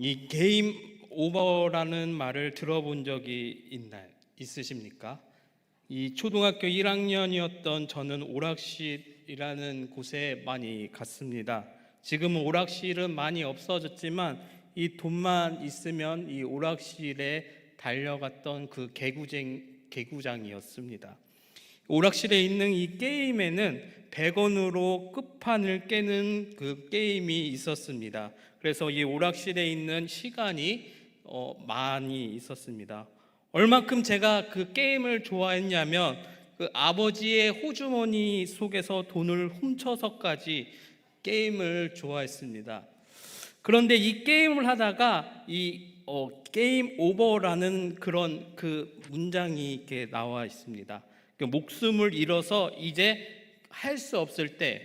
이 게임 오버라는 말을 들어본 적이 있나 있으십니까? 이 초등학교 1학년이었던 저는 오락실이라는 곳에 많이 갔습니다. 지금은 오락실은 많이 없어졌지만 이 돈만 있으면 이 오락실에 달려갔던 그 개구쟁 개구장이었습니다. 오락실에 있는 이 게임에는 100원으로 끝판을 깨는 그 게임이 있었습니다. 그래서 이 오락실에 있는 시간이 어, 많이 있었습니다. 얼마큼 제가 그 게임을 좋아했냐면 그 아버지의 호주머니 속에서 돈을 훔쳐서까지 게임을 좋아했습니다. 그런데 이 게임을 하다가 이 어, 게임 오버라는 그런 그 문장이 이렇게 나와 있습니다. 그 목숨을 잃어서 이제 할 수 없을 때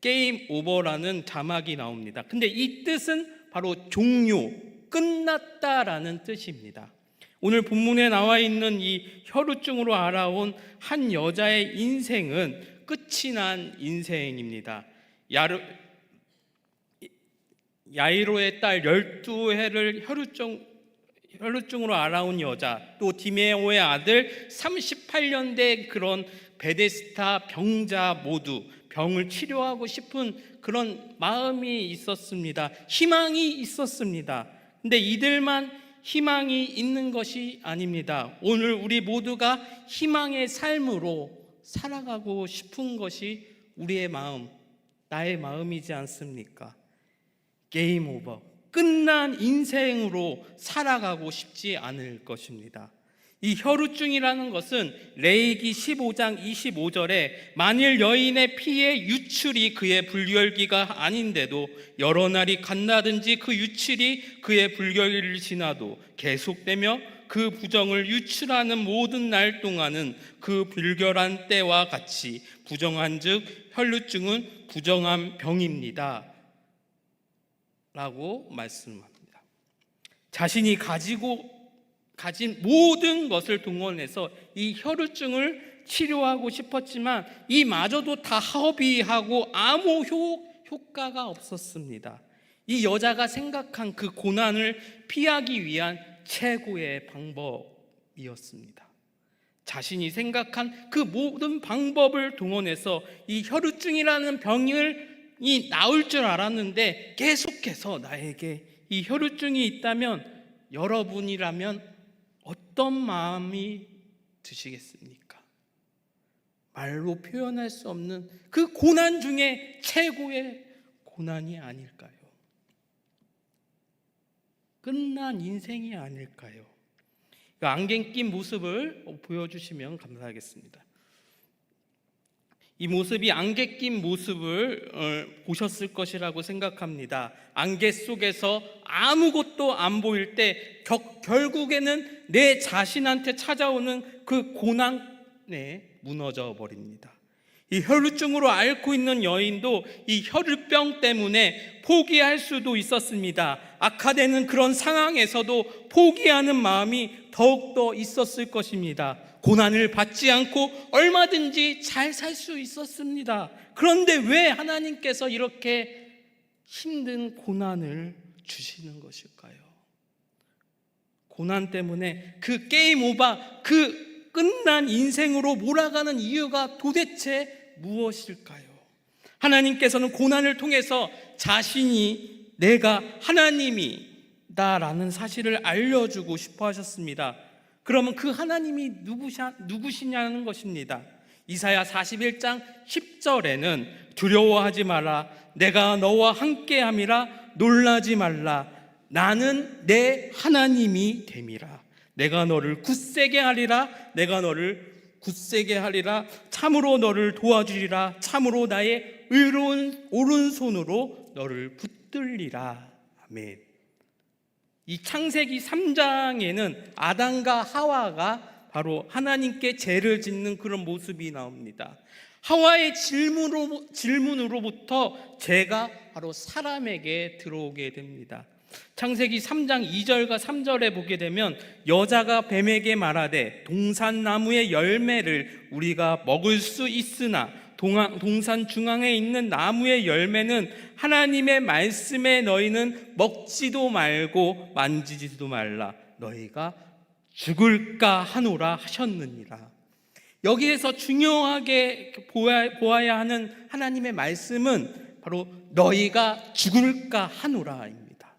게임 오버라는 자막이 나옵니다. 근데 이 뜻은 바로 종료, 끝났다라는 뜻입니다. 오늘 본문에 나와 있는 이 혈우증으로 알아온 한 여자의 인생은 끝이 난 인생입니다. 야르, 야이로의 딸 12해를 혈우증, 혈우증으로 알아온 여자, 또 디메오의 아들 38년 된 그런 베데스타 병자 모두 병을 치료하고 싶은 그런 마음이 있었습니다. 희망이 있었습니다. 근데 이들만 희망이 있는 것이 아닙니다. 오늘 우리 모두가 희망의 삶으로 살아가고 싶은 것이 우리의 마음, 나의 마음이지 않습니까? 게임 오버. 끝난 인생으로 살아가고 싶지 않을 것입니다. 이 혈우증이라는 것은 레이기 15장 25절에 만일 여인의 피의 유출이 그의 불결기가 아닌데도 여러 날이 간다든지 그 유출이 그의 불결기를 지나도 계속되며 그 부정을 유출하는 모든 날 동안은 그 불결한 때와 같이 부정한 즉 혈루증은 부정한 병입니다. 라고 말씀합니다. 자신이 가지고 가진 모든 것을 동원해서 이 혈우증을 치료하고 싶었지만 이마저도 다 허비하고 아무 효, 효과가 없었습니다. 이 여자가 생각한 그 고난을 피하기 위한 최고의 방법이었습니다. 자신이 생각한 그 모든 방법을 동원해서 이 혈우증이라는 병을 이 나올 줄 알았는데 계속해서 나에게 이 혈우증이 있다면 여러분이라면 어떤 마음이 드시겠습니까? 말로 표현할 수 없는 그 고난 중에 최고의 고난이 아닐까요? 끝난 인생이 아닐까요? 그 안경 낀 모습을 보여주시면 감사하겠습니다. 이 모습이 안개 낀 모습을 어, 보셨을 것이라고 생각합니다. 안개 속에서 아무것도 안 보일 때 겨, 결국에는 내 자신한테 찾아오는 그 고난에 무너져 버립니다. 이 혈루증으로 앓고 있는 여인도 이 혈루병 때문에 포기할 수도 있었습니다. 악화되는 그런 상황에서도 포기하는 마음이 더욱더 있었을 것입니다. 고난을 받지 않고 얼마든지 잘 살 수 있었습니다. 그런데 왜 하나님께서 이렇게 힘든 고난을 주시는 것일까요? 고난 때문에 그 게임 오바, 그 끝난 인생으로 몰아가는 이유가 도대체 무엇일까요? 하나님께서는 고난을 통해서 자신이 내가 하나님이다라는 사실을 알려주고 싶어 하셨습니다. 그러면 그 하나님이 누구샤, 누구시냐는 것입니다. 이사야 41장 10절에는 두려워하지 마라. 내가 너와 함께 함이라 놀라지 말라. 나는 내 하나님이 됨이라. 내가 너를 굳세게 하리라. 내가 너를 굳세게 하리라. 참으로 너를 도와주리라. 참으로 나의 의로운 오른손으로 너를 붙들리라. 아멘. 이 창세기 3장에는 아담과 하와가 바로 하나님께 죄를 짓는 그런 모습이 나옵니다. 하와의 질문으로, 질문으로부터 죄가 바로 사람에게 들어오게 됩니다. 창세기 3장 2절과 3절에 보게 되면 여자가 뱀에게 말하되 동산나무의 열매를 우리가 먹을 수 있으나 동아- 동산 중앙에 있는 나무의 열매는 하나님의 말씀에 너희는 먹지도 말고 만지지도 말라 너희가 죽을까 하노라 하셨느니라. 여기에서 중요하게 보아- 보아야 하는 하나님의 말씀은 바로 너희가 죽을까 하노라입니다.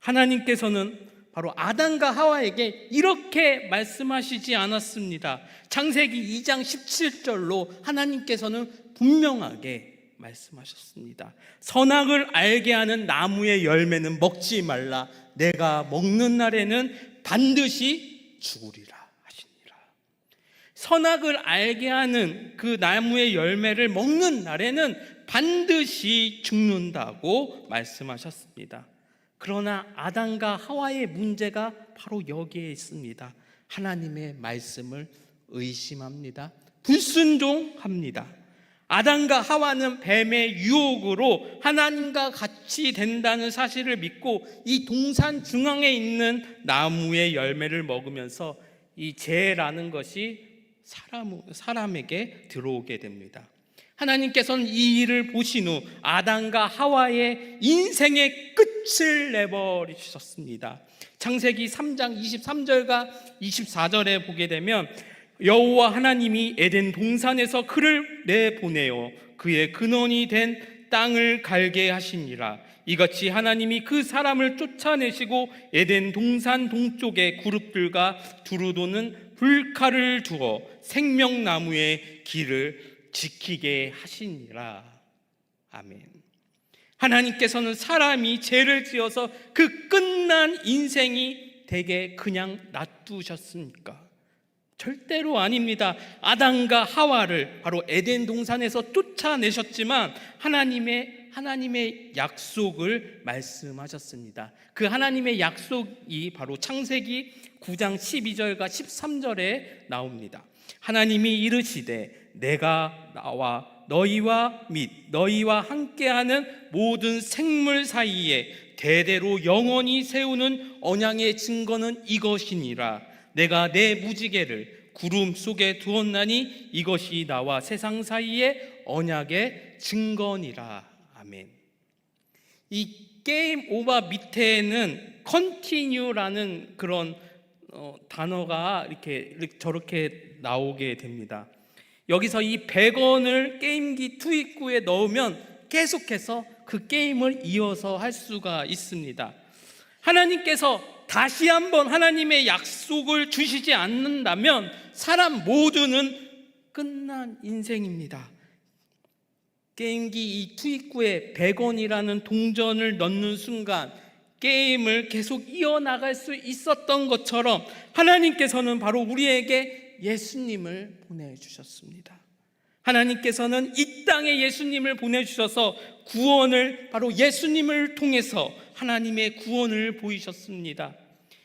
하나님께서는 바로 아담과 하와에게 이렇게 말씀하시지 않았습니다. 창세기 2장 17절로 하나님께서는 분명하게 말씀하셨습니다. 선악을 알게 하는 나무의 열매는 먹지 말라. 내가 먹는 날에는 반드시 죽으리라 하시니라. 선악을 알게 하는 그 나무의 열매를 먹는 날에는 반드시 죽는다고 말씀하셨습니다. 그러나 아담과 하와의 문제가 바로 여기에 있습니다. 하나님의 말씀을 의심합니다. 불순종합니다. 아담과 하와는 뱀의 유혹으로 하나님과 같이 된다는 사실을 믿고 이 동산 중앙에 있는 나무의 열매를 먹으면서 이 죄라는 것이 사람, 사람에게 들어오게 됩니다. 하나님께서는 이 일을 보신 후 아담과 하와의 인생의 끝을 내버리셨습니다. 창세기 3장 23절과 24절에 보게 되면 여호와 하나님이 에덴 동산에서 그를 내보내어 그의 근원이 된 땅을 갈게 하시니라. 이같이 하나님이 그 사람을 쫓아내시고 에덴 동산 동쪽에 그룹들과 두루 도는 불칼을 두어 생명나무의 길을 지키게 하시니라. 아멘. 하나님께서는 사람이 죄를 지어서 그 끝난 인생이 되게 그냥 놔두셨습니까? 절대로 아닙니다. 아담과 하와를 바로 에덴 동산에서 쫓아내셨지만 하나님의 하나님의 약속을 말씀하셨습니다. 그 하나님의 약속이 바로 창세기 9장 12절과 13절에 나옵니다. 하나님이 이르시되 내가 나와 너희와 및 너희와 함께하는 모든 생물 사이에 대대로 영원히 세우는 언양의 증거는 이것이니라. 내가 내 무지개를 구름 속에 두었나니 이것이 나와 세상 사이의 언약의 증거니라. 아멘. 이 게임 오버 밑에는 continue라는 그런 어, 단어가 이렇게 저렇게 나오게 됩니다. 여기서 이 100원을 게임기 투입구에 넣으면 계속해서 그 게임을 이어서 할 수가 있습니다. 하나님께서 다시 한번 하나님의 약속을 주시지 않는다면 사람 모두는 끝난 인생입니다. 게임기 이 투입구에 100원이라는 동전을 넣는 순간 게임을 계속 이어나갈 수 있었던 것처럼 하나님께서는 바로 우리에게 예수님을 보내주셨습니다. 하나님께서는 이 땅에 예수님을 보내주셔서 구원을 바로 예수님을 통해서 하나님의 구원을 보이셨습니다.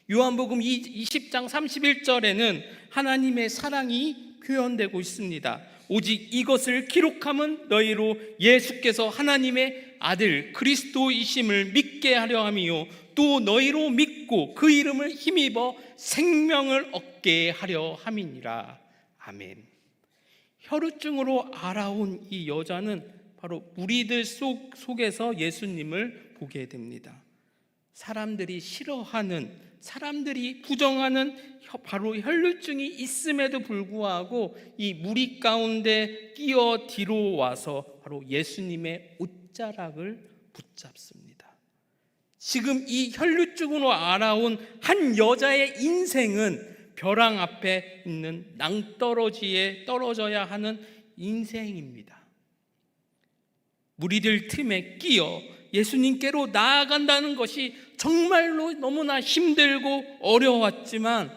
요한복음 20장 31절에는 하나님의 사랑이 표현되고 있습니다. 오직 이것을 기록함은 너희로 예수께서 하나님의 아들 그리스도이심을 믿게 하려 함이요 또 너희로 믿고 그 이름을 힘입어 생명을 얻게 하려 함이니라 아멘. 혈우증으로 알아온 이 여자는 바로 우리들 속 속에서 예수님을 보게 됩니다. 사람들이 싫어하는 사람들이 부정하는 혀- 바로 혈루증이 있음에도 불구하고 이 무리 가운데 끼어 뒤로 와서 바로 예수님의 옷자락을 붙잡습니다. 지금 이 혈루증으로 알아온 한 여자의 인생은 벼랑 앞에 있는 낭떠러지에 떨어져야 하는 인생입니다. 무리들 틈에 끼어 예수님께로 나아간다는 것이 정말로 너무나 힘들고 어려웠지만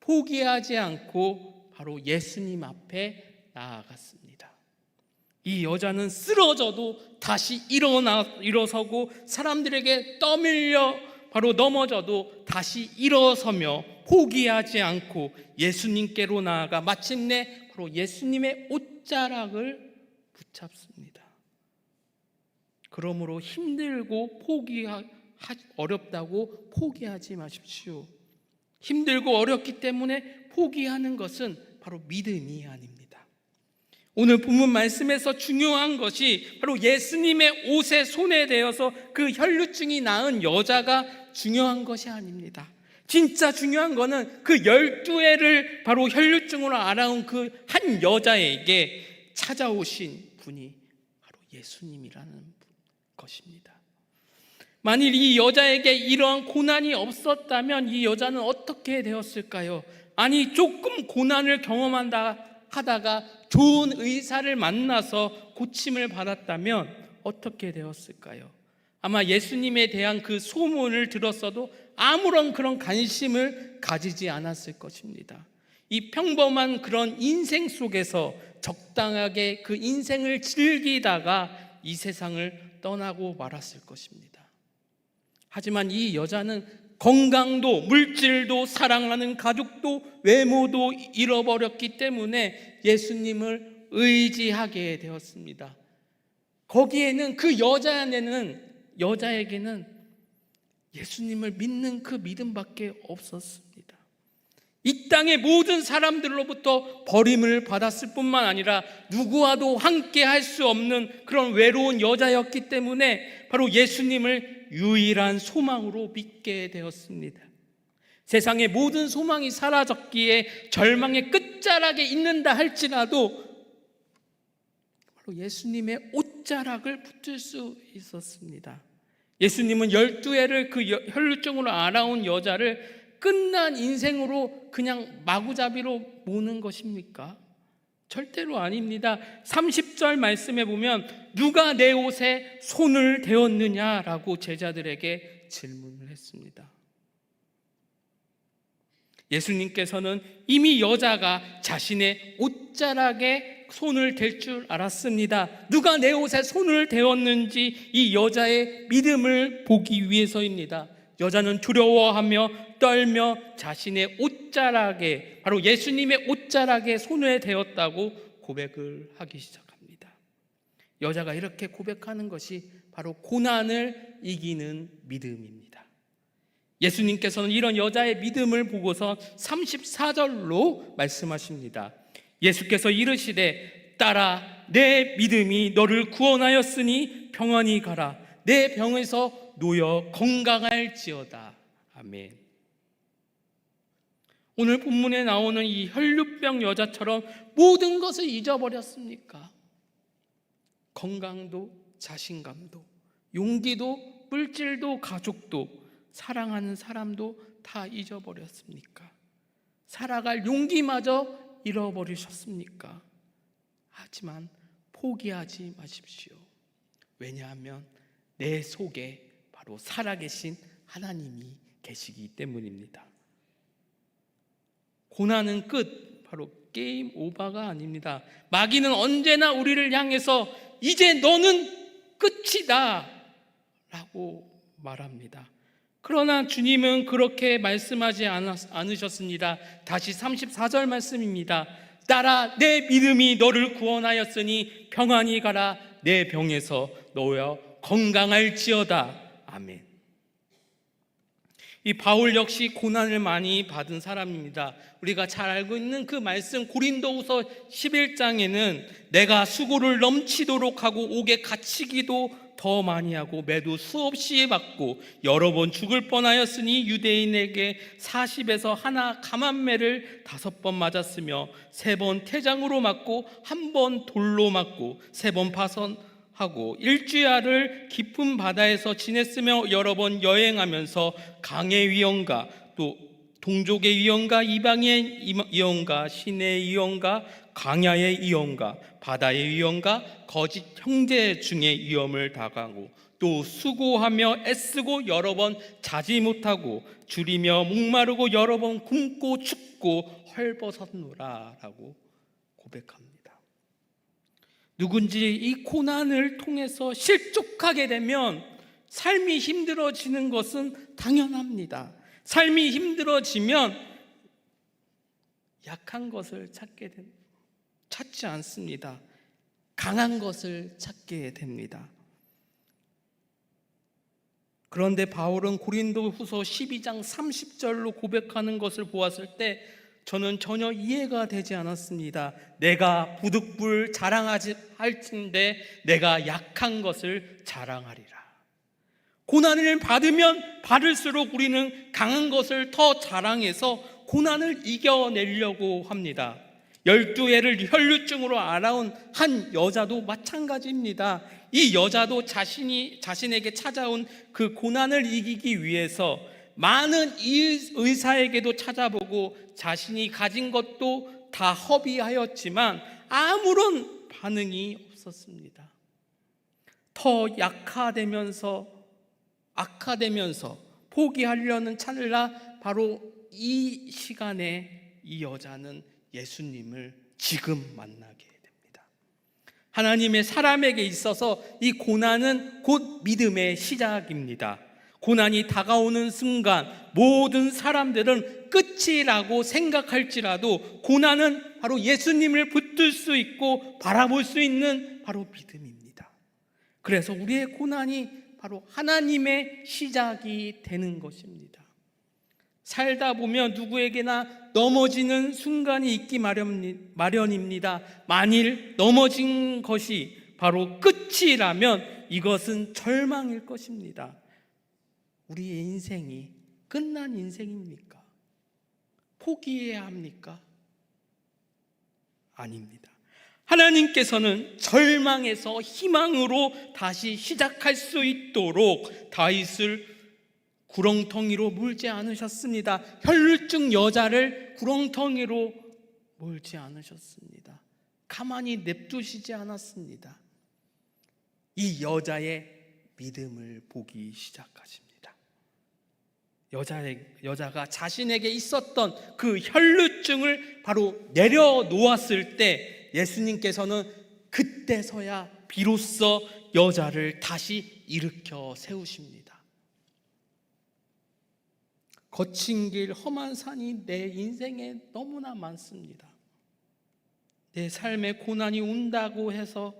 포기하지 않고 바로 예수님 앞에 나아갔습니다. 이 여자는 쓰러져도 다시 일어나 일어서고 사람들에게 떠밀려 바로 넘어져도 다시 일어서며 포기하지 않고 예수님께로 나아가 마침내 바로 예수님의 옷자락을 붙잡습니다. 그러므로 힘들고 포기하 어렵다고 포기하지 마십시오. 힘들고 어렵기 때문에 포기하는 것은 바로 믿음이 아닙니다. 오늘 본문 말씀에서 중요한 것이 바로 예수님의 옷에 손에 대어서 그 혈루증이 나은 여자가 중요한 것이 아닙니다. 진짜 중요한 거는 그 열두 해를 바로 혈루증으로 알아온 그 한 여자에게 찾아오신 분이 바로 예수님이라는 것입니다. 만일 이 여자에게 이러한 고난이 없었다면 이 여자는 어떻게 되었을까요? 아니 조금 고난을 경험한다 하다가 좋은 의사를 만나서 고침을 받았다면 어떻게 되었을까요? 아마 예수님에 대한 그 소문을 들었어도 아무런 그런 관심을 가지지 않았을 것입니다. 이 평범한 그런 인생 속에서 적당하게 그 인생을 즐기다가 이 세상을 떠나고 말았을 것입니다. 하지만 이 여자는 건강도 물질도 사랑하는 가족도 외모도 잃어버렸기 때문에 예수님을 의지하게 되었습니다. 거기에는 그 여자에는 여자에게는 예수님을 믿는 그 믿음밖에 없었습니다. 이 땅의 모든 사람들로부터 버림을 받았을 뿐만 아니라 누구와도 함께 할 수 없는 그런 외로운 여자였기 때문에 바로 예수님을 유일한 소망으로 믿게 되었습니다. 세상의 모든 소망이 사라졌기에 절망의 끝자락에 있는다 할지라도 바로 예수님의 옷자락을 붙을 수 있었습니다. 예수님은 열두 해를 그 여- 혈루증으로 알아온 여자를 끝난 인생으로 그냥 마구잡이로 모는 것입니까? 절대로 아닙니다. 30절 말씀에 보면 누가 내 옷에 손을 대었느냐라고 제자들에게 질문을 했습니다. 예수님께서는 이미 여자가 자신의 옷자락에 손을 댈 줄 알았습니다. 누가 내 옷에 손을 대었는지 이 여자의 믿음을 보기 위해서입니다. 여자는 두려워하며 떨며 자신의 옷자락에 바로 예수님의 옷자락에 손을 대었다고 고백을 하기 시작합니다. 여자가 이렇게 고백하는 것이 바로 고난을 이기는 믿음입니다. 예수님께서는 이런 여자의 믿음을 보고서 34절로 말씀하십니다. 예수께서 이르시되 따라 내 믿음이 너를 구원하였으니 평안히 가라 내 병에서 놓여 건강할지어다. 아멘. 오늘 본문에 나오는 이 혈류병 여자처럼 모든 것을 잊어버렸습니까? 건강도 자신감도 용기도 물질도 가족도 사랑하는 사람도 다 잊어버렸습니까? 살아갈 용기마저 잃어버리셨습니까? 하지만 포기하지 마십시오. 왜냐하면 내 속에 바로 살아계신 하나님이 계시기 때문입니다. 고난은 끝, 바로 게임 오버가 아닙니다. 마귀는 언제나 우리를 향해서 이제 너는 끝이다 라고 말합니다. 그러나 주님은 그렇게 말씀하지 않으셨습니다. 다시 34절 말씀입니다. 따라 내 믿음이 너를 구원하였으니 평안히 가라 내 병에서 놓여 건강할지어다. 아멘. 이 바울 역시 고난을 많이 받은 사람입니다. 우리가 잘 알고 있는 그 말씀 고린도후서 11장에는 내가 수고를 넘치도록 하고 옥에 갇히기도 더 많이 하고 매도 수없이 받고 여러 번 죽을 뻔하였으니 유대인에게 40에서 하나 감한매를 다섯 번 맞았으며 세 번 태장으로 맞고 한 번 돌로 맞고 세 번 파선하고 일주야를 깊은 바다에서 지냈으며 여러 번 여행하면서 강의 위험과 또 동족의 위험과 이방의 위험과 신의 위험과 광야의 위험과 바다의 위험과 거짓 형제 중의 위험을 당하고 또 수고하며 애쓰고 여러 번 자지 못하고 줄이며 목마르고 여러 번 굶고 춥고 헐벗었노라라고 고백합니다. 누군지 이 고난을 통해서 실족하게 되면 삶이 힘들어지는 것은 당연합니다. 삶이 힘들어지면 약한 것을 찾게 됩 찾지 않습니다. 강한 것을 찾게 됩니다. 그런데 바울은 고린도 후서 12장 30절로 고백하는 것을 보았을 때 저는 전혀 이해가 되지 않았습니다. 내가 부득불 자랑하지 할 텐데 내가 약한 것을 자랑하리라. 고난을 받으면 받을수록 우리는 강한 것을 더 자랑해서 고난을 이겨내려고 합니다. 열두 해를 혈류증으로 알아온 한 여자도 마찬가지입니다. 이 여자도 자신이 자신에게 찾아온 그 고난을 이기기 위해서 많은 의- 의사에게도 찾아보고 자신이 가진 것도 다 허비하였지만 아무런 반응이 없었습니다. 더 약화되면서 악화되면서 포기하려는 찰나 바로 이 시간에 이 여자는 예수님을 지금 만나게 됩니다. 하나님의 사람에게 있어서 이 고난은 곧 믿음의 시작입니다. 고난이 다가오는 순간 모든 사람들은 끝이라고 생각할지라도 고난은 바로 예수님을 붙들 수 있고 바라볼 수 있는 바로 믿음입니다. 그래서 우리의 고난이 바로 하나님의 시작이 되는 것입니다. 살다 보면 누구에게나 넘어지는 순간이 있기 마련- 마련입니다. 만일 넘어진 것이 바로 끝이라면 이것은 절망일 것입니다. 우리의 인생이 끝난 인생입니까? 포기해야 합니까? 아닙니다. 하나님께서는 절망에서 희망으로 다시 시작할 수 있도록 다윗을 구렁텅이로 몰지 않으셨습니다. 혈루증 여자를 구렁텅이로 몰지 않으셨습니다. 가만히 냅두시지 않았습니다. 이 여자의 믿음을 보기 시작하십니다. 여자의, 여자가 자신에게 있었던 그 혈루증을 바로 내려놓았을 때 예수님께서는 그때서야 비로소 여자를 다시 일으켜 세우십니다. 거친 길, 험한 산이 내 인생에 너무나 많습니다. 내 삶에 고난이 온다고 해서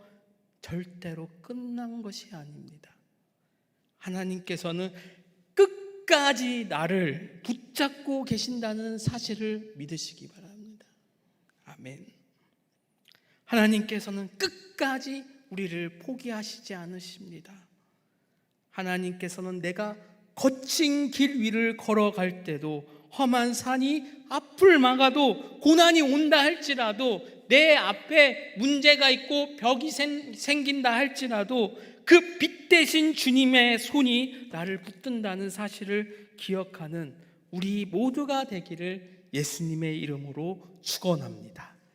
절대로 끝난 것이 아닙니다. 하나님께서는 끝까지 나를 붙잡고 계신다는 사실을 믿으시기 바랍니다. 아멘. 하나님께서는 끝까지 우리를 포기하시지 않으십니다. 하나님께서는 내가 거친 길 위를 걸어갈 때도 험한 산이 앞을 막아도 고난이 온다 할지라도 내 앞에 문제가 있고 벽이 생- 생긴다 할지라도 그 빛 대신 주님의 손이 나를 붙든다는 사실을 기억하는 우리 모두가 되기를 예수님의 이름으로 축원합니다.